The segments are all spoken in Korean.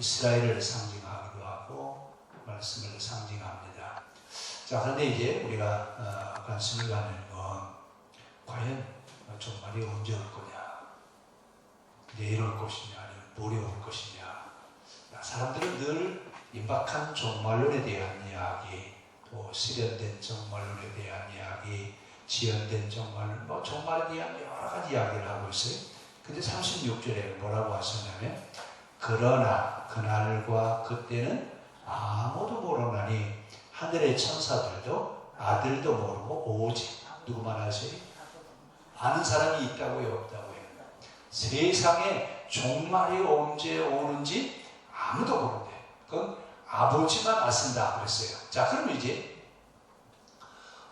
이스라엘을 상징하기도 하고 말씀을 상징합니다. 자 그런데 이제 우리가 어, 관심을 갖는 건 과연 종말이 언제 올 거냐 내일 올 것이냐 아니면 모레 올 것이냐 사람들은 늘 임박한 종말론에 대한 이야기 또 실현된 종말론에 대한 이야기 지연된 종말, 뭐 종말에 대한 여러 가지 이야기를 하고 있어요. 근데 36절에 뭐라고 하셨냐면 그러나 그날과 그때는 아무도 모르나니 하늘의 천사들도 아들도 모르고 오직 누구만 아세요? 아는 사람이 있다고요 없다고요? 세상에 종말이 언제 오는지 아무도 모른대. 그건 아버지만 아신다 그랬어요. 자 그럼 이제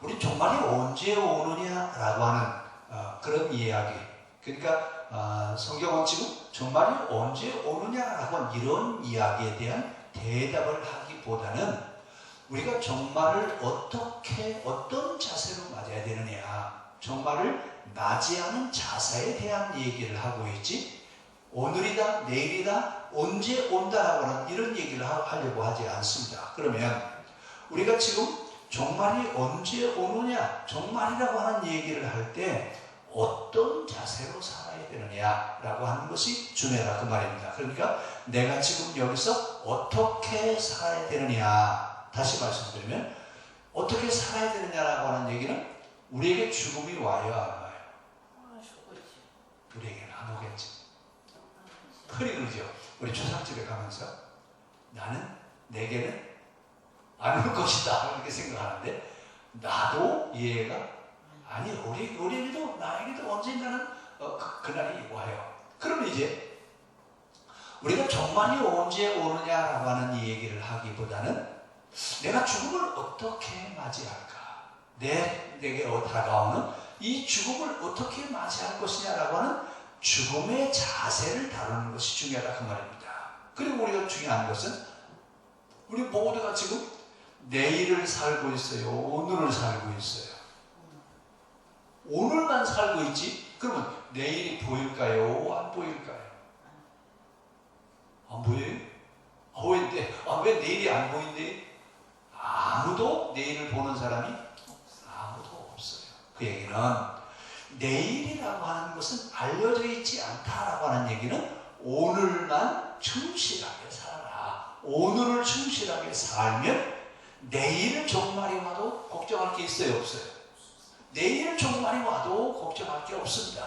우리 종말이 언제 오느냐라고 하는 어, 그런 이야기. 그러니까 어, 성경은 지금 종말이 언제 오느냐라고 이런 이야기에 대한 대답을 하기보다는 우리가 종말을 어떻게 어떤 자세로 맞아야 되느냐, 종말을 맞이하는 자세에 대한 얘기를 하고 있지. 오늘이다, 내일이다, 언제 온다라고 하는 이런 얘기를 하려고 하지 않습니다. 그러면 우리가 지금 종말이 언제 오느냐, 종말이라고 하는 얘기를 할때 어떤 자세로 살아야 되느냐라고 하는 것이 중요하다 그 말입니다. 그러니까 내가 지금 여기서 어떻게 살아야 되느냐 다시 말씀드리면 어떻게 살아야 되느냐라고 하는 얘기는 우리에게 죽음이 와요 안 와요? 우리에게는 안 오겠지. 흔히 그러죠. 우리 초상집에 가면서 나는 내게는 안 올 것이다 이렇게 생각하는데 나도 이해가 아니 우리 우리에게도 나에게도 언젠가는 어, 그, 그날이 와요. 그러면 이제 우리가 종말이 언제 오느냐라고 하는 이 얘기를 하기보다는 내가 죽음을 어떻게 맞이할까? 내 내게 다가오는 이 죽음을 어떻게 맞이할 것이냐라고 하는 죽음의 자세를 다루는 것이 중요하다 그 말입니다. 그리고 우리가 중요한 것은 우리 모두가 지금 내일을 살고 있어요. 오늘을 살고 있어요. 오늘만 살고 있지? 그러면 내일이 보일까요? 안 보일까요? 안 보여요? 아, 왜, 아, 왜 내일이 안 보인대? 아무도 내일을 보는 사람이 아무도 없어요. 그 얘기는 내일이라고 하는 것은 알려져 있지 않다라고 하는 얘기는 오늘만 충실하게 살아라. 오늘을 충실하게 살면 내일 종말이 와도 걱정할 게 있어요, 없어요? 내일 종말이 와도 걱정할 게 없습니다.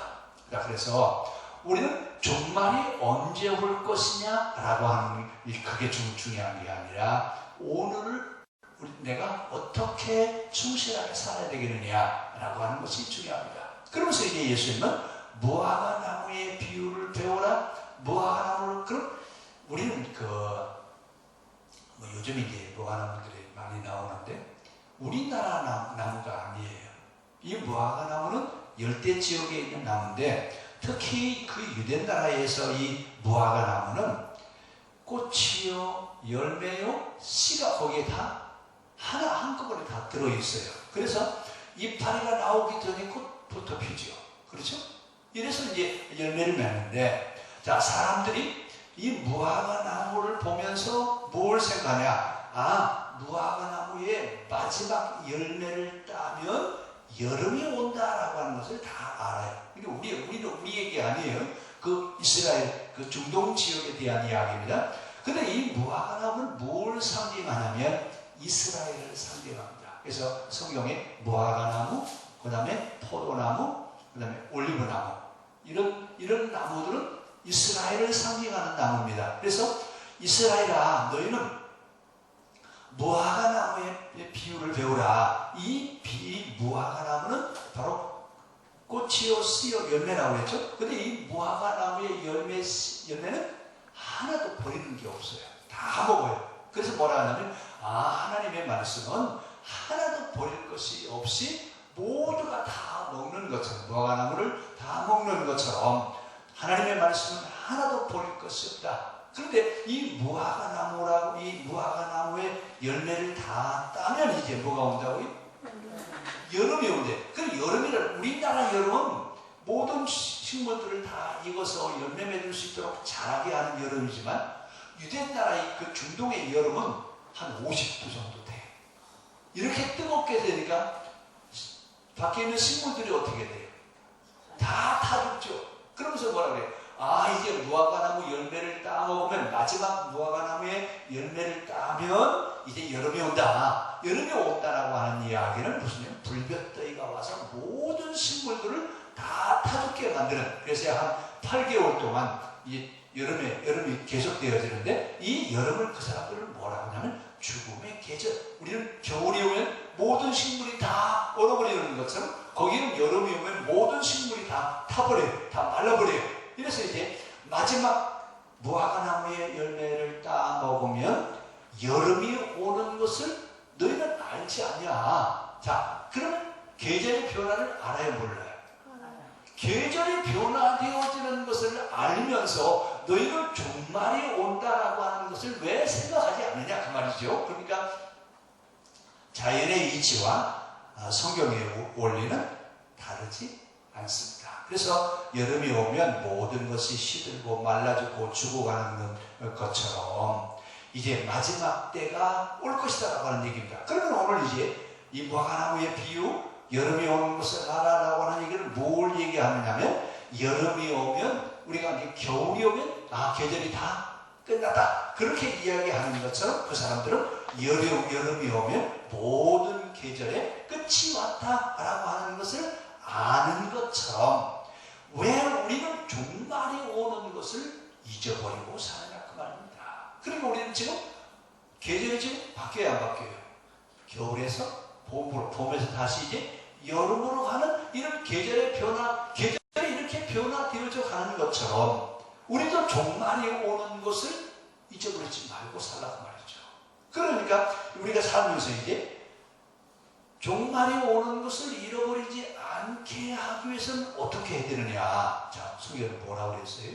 그래서 우리는 종말이 언제 올 것이냐라고 하는 그게 중요한 게 아니라 우리 내가 어떻게 충실하게 살아야 되겠느냐라고 하는 것이 중요합니다. 그러면서 이제 예수님은 무화과 나무의 비유를 배워라. 무화과 나무를 그럼 우리는 그 뭐 요즘 이제 무화과 나무들이 많이 나오는데 우리나라 나무, 가 아니에요. 이 무화과 나무는 열대 지역에 있는 나무인데 특히 그 유대 나라에서 이 무화과 나무는 꽃이요, 열매요, 씨가 거기에 다 하나 한꺼번에 다 들어 있어요. 그래서 이파리가 나오기 전에 꽃부터 피죠. 그렇죠? 이래서 이제 열매를 맺는데, 자, 사람들이 이 무화과 나무를 보면서 뭘 생각하냐? 아, 무화과 나무의 마지막 열매를 따면 여름이 온다라고 하는 것을 다 알아요. 근데 우리, 우리도 우리 얘기 아니에요. 그 이스라엘, 그 중동 지역에 대한 이야기입니다. 근데 이 무화과 나무는 뭘 상징하냐면 이스라엘을 상징합니다. 그래서 성경에 무화과 나무, 그 다음에 포도나무, 그 다음에 올리브나무. 이런, 이런 나무들은 이스라엘을 상징하는 나무입니다. 그래서 이스라엘아, 너희는 무화과 나무의 비유를 배우라. 이 비, 무화과 나무는 바로 꽃이요, 씨요, 열매라고 했죠? 근데 이 무화과 나무의 열매, 열매는 하나도 버리는 게 없어요. 다 먹어요. 그래서 뭐라 하냐면, 아, 하나님의 말씀은 하나도 버릴 것이 없이 모두가 다 먹는 것처럼, 무화과 나무를 다 먹는 것처럼, 하나님의 말씀은 하나도 버릴 것이 없다. 그런데 이 무화과 나무라고 이 무화과 나무의 열매를 다 따면 이제 뭐가 온다고요? 여름이 온대. 그럼 여름이라 우리나라 여름은 모든 식물들을 다 익어서 열매 맺을 수 있도록 자라게 하는 여름이지만 유대 나라의 그 중동의 여름은 한 50도 정도 돼. 이렇게 뜨겁게 되니까 밖에 있는 식물들이 어떻게 돼요? 다 타죽죠. 그러면서 뭐라 그래요? 아 이제 무화과나무 열매를 따먹으면 마지막 무화과나무의 열매를 따면 이제 여름이 온다. 여름이 온다라고 하는 이야기는 무슨 불볕더위가 와서 모든 식물들을 다 타죽게 만드는 그래서 한 8개월 동안 이 여름에 여름이 계속되어지는데 이 여름을 그 사람들을 뭐라고 하냐면 죽음의 계절. 우리는 겨울이 오면 모든 식물이 다 얼어버리는 것처럼 거기는 여름이 오면 모든 식물이 다 타버려요. 다 말라버려요. 이래서 이제 마지막 무화과나무의 열매를 따 먹으면 여름이 오는 것을 너희는 알지 않냐. 자, 그러면 계절의 변화를 알아요, 몰라요? 계절이 변화되어지는 것을 알면서 너희는 종말이 온다라고 하는 것을 왜 생각하지 않느냐 그 말이죠. 그러니까 자연의 이치와 아, 성경의 원리는 다르지 않습니다. 그래서 여름이 오면 모든 것이 시들고 말라지고 죽어가는 것처럼 이제 마지막 때가 올 것이다 라고 하는 얘기입니다. 그러면 오늘 이제 이 무화과나무의 비유 여름이 오는 것을 알아라고 하는 얘기를 뭘 얘기하느냐면 여름이 오면 우리가 이제 겨울이 오면 아 계절이 다 끝났다 그렇게 이야기하는 것처럼 그 사람들은 여름 여름이 오면 모든 계절의 끝이 왔다라고 하는 것을 아는 것처럼 왜 우리는 종말이 오는 것을 잊어버리고 사느냐 그 말입니다. 그리고 우리는 지금 계절이 지금 바뀌어야 안 바뀌어요. 겨울에서 봄으로 봄에서 다시 이제 여름으로 가는 이런 계절의 변화, 계절이 이렇게 변화되어져 가는 것처럼 우리도 종말이 오는 것을 잊어버리지 말고 살라고 말이죠. 그러니까 우리가 살면서 이제 종말이 오는 것을 잃어버리지 않게 하기 위해서는 어떻게 해야 되느냐. 자, 성경은 뭐라고 그랬어요?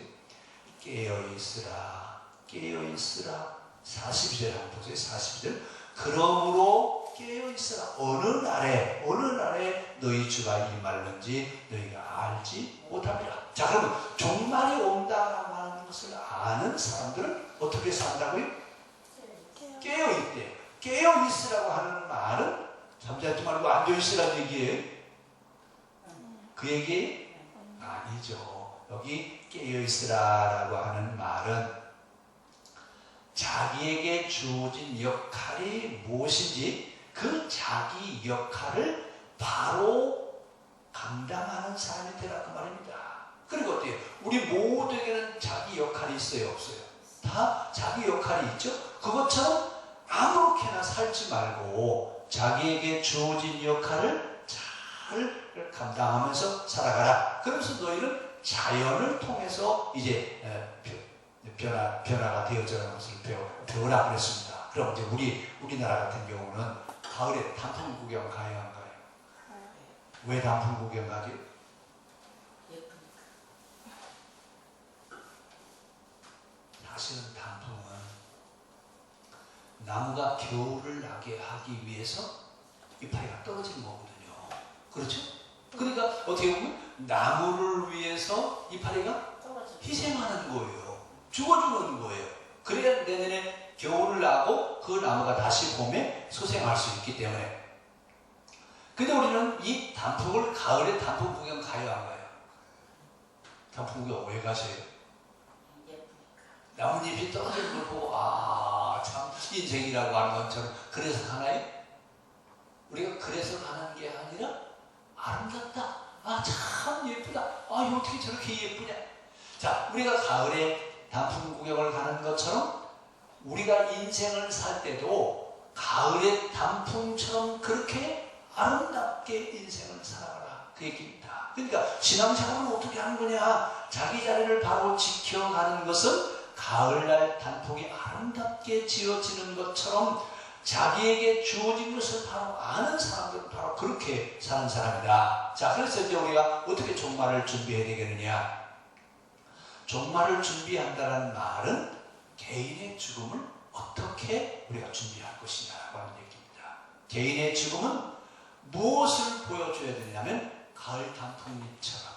깨어있으라, 깨어있으라. 42절 한번 보세요. 42절. 그러므로 깨어있으라. 어느 날에, 어느 날에 너희 주가 임할는지 너희가 알지 못합니다. 자, 그러면 종말이 온다라고 하는 것을 아는 사람들은 어떻게 산다고요? 깨어있대. 깨어있으라고 하는 말은 잠자지 말고 앉아있으라는 얘기예요. 그 얘기 아니죠. 여기 깨어있으라라고 하는 말은 자기에게 주어진 역할이 무엇인지 그 자기 역할을 바로 감당하는 사람이 되라 그 말입니다. 그리고 어때요? 우리 모두에게는 자기 역할이 있어요, 없어요? 다 자기 역할이 있죠? 그것처럼 아무렇게나 살지 말고 자기에게 주어진 역할을 잘 감당하면서 살아가라. 그러면서 너희는 자연을 통해서 이제 변화, 변화가 되어져가는 것을 배워, 배우라 그랬습니다. 그럼 이제 우리, 우리나라 같은 경우는 가을에 단풍 구경 가야 안 가요? 왜 단풍 구경 가죠? 사실은 단풍은 나무가 겨울을 나게 하기 위해서 이파리가 떨어지는 거거든요. 그렇죠? 그러니까 어떻게 보면 나무를 위해서 이파리가 희생하는 거예요. 죽어주는 거예요. 그래야 내년에 겨울을 나고 그 나무가 다시 봄에 소생할 수 있기 때문에. 근데 우리는 이 단풍을 가을에 단풍 구경 가요, 안 가요? 단풍 구경 왜 가세요? 나뭇잎이 떨어지는 걸 보고 아, 참 인생이라고 하는 것처럼 그래서 가나요? 우리가 그래서 가는 게 아니라 아름답다. 아, 참 예쁘다. 아, 어떻게 저렇게 예쁘냐? 자, 우리가 가을에 단풍 구경을 가는 것처럼 우리가 인생을 살 때도 가을의 단풍처럼 그렇게 아름답게 인생을 살아가라. 그 얘기입니다. 그러니까 신앙생활은 어떻게 하는 거냐? 자기 자리를 바로 지켜가는 것은 가을날 단풍이 아름답게 지어지는 것처럼 자기에게 주어진 것을 바로 아는 사람들은 바로 그렇게 사는 사람이다. 자, 그래서 이제 우리가 어떻게 종말을 준비해야 되겠느냐? 종말을 준비한다는 말은 개인의 죽음을 어떻게 우리가 준비할 것이냐라고 하는 얘기입니다. 개인의 죽음은 무엇을 보여줘야 되냐면 가을 단풍잎처럼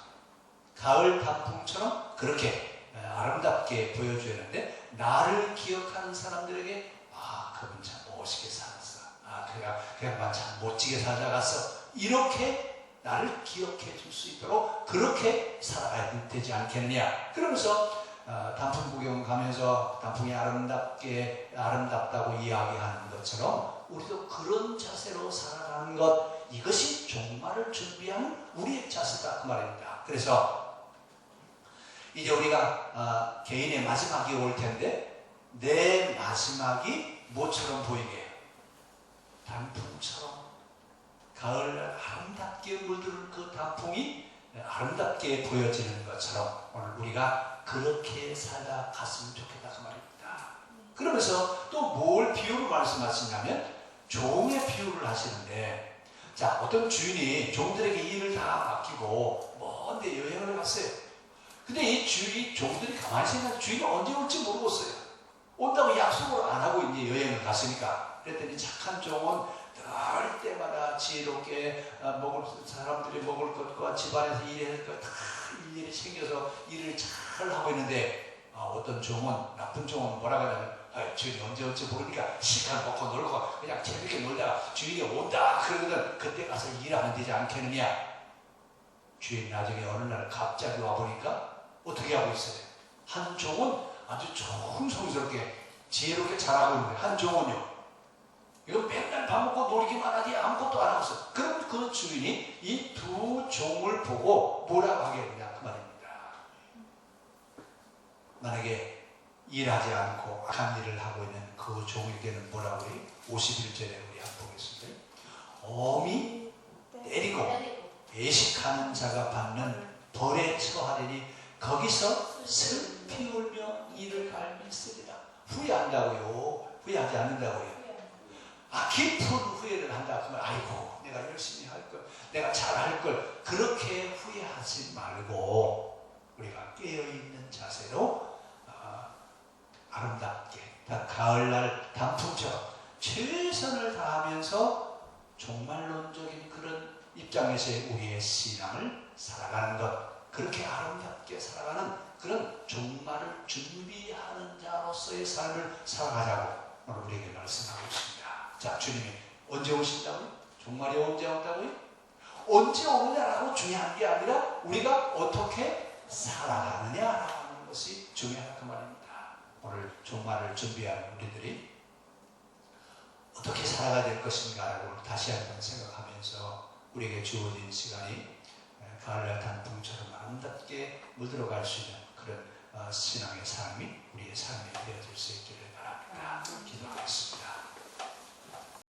가을 단풍처럼 그렇게 아름답게 보여줘야 하는데 나를 기억하는 사람들에게 아 그분 참 멋있게 살았어. 아 그가 그가 참 멋지게 살아갔어. 이렇게 나를 기억해 줄 수 있도록 그렇게 살아가야 되지 않겠느냐. 그러면서 어, 단풍 구경 가면서 단풍이 아름답게 아름답다고 이야기하는 것처럼 우리도 그런 자세로 살아가는 것 이것이 종말을 준비하는 우리의 자세다 그 말입니다. 그래서 이제 우리가 어, 개인의 마지막이 올 텐데 내 마지막이 뭐처럼 보이게? 단풍처럼 가을 아름답게 물들은 그 단풍이 아름답게 보여지는 것처럼 오늘 우리가 그렇게 살다 갔으면 좋겠다 그 말입니다. 그러면서 또 뭘 비유로 말씀하시냐면 종의 비유를 하시는데 자 어떤 주인이 종들에게 일을 다 맡기고 먼데 여행을 갔어요. 근데 이 주인 종들이 가만히 생각 주인이 언제 올지 모르겠어요. 온다고 약속을 안 하고 이제 여행을 갔으니까. 그랬더니 착한 종은 늘 때마다 지혜롭게 아, 먹을 사람들이 먹을 것과 집안에서 일할 것 다 일일이 챙겨서 일을 잘 하고 있는데 아, 어떤 종은 나쁜 종은 뭐라고 하냐면 아, 주인이 언제 올지 모르니까 시간 먹고 놀고 그냥 재밌게 놀다가 주인이 온다 그러거든. 그때 가서 일하면 되지 않겠느냐? 주인 나중에 어느 날 갑자기 와보니까 어떻게 하고 있어요 한 종은 아주 정성스럽게 지혜롭게 잘하고 있는데 한 종은요 이거 맨날 밥 먹고 놀기만 하지 아무것도 안 하고 있어. 그럼 그 주인이 이 두 종을 보고 뭐라고 하겠느냐 그 말입니다. 만약에 일하지 않고 악한 일을 하고 있는 그 종에게는 뭐라고 해요? 51절에 우리 한번 보겠습니다. 어미 때리고 배식하는 자가 받는 벌에 처하리니 거기서 슬피 울며 이를 갈미쓰리라. 후회한다고요. 후회하지 않는다고요. 아, 깊은 후회를 한다. 그러면, 아이고, 내가 열심히 할 걸, 내가 잘 할 걸, 그렇게 후회하지 말고, 우리가 깨어있는 자세로, 아, 아름답게, 다 가을날 단풍처럼 최선을 다하면서 종말론적인 그런 입장에서의 우리의 신앙을 살아가는 것, 그렇게 아름답게 살아가는 그런 종말을 준비하는 자로서의 삶을 살아가자고 오늘 우리에게 말씀하고 있습니다. 자, 주님이 언제 오신다고요? 종말이 언제 온다고요? 언제 오느냐라고 중요한 게 아니라 우리가 어떻게 살아가느냐라는 것이 중요한 그 말입니다. 오늘 종말을 준비하는 우리들이 어떻게 살아가야 될 것인가라고 다시 한번 생각하면서 우리에게 주어진 시간이 발라 단풍처럼 아름답게 물들어갈 수 있는 그런 어, 신앙의 삶이 우리의 삶이 되어질 수 있기를 바랍니다. 아, 네. 기도하겠습니다.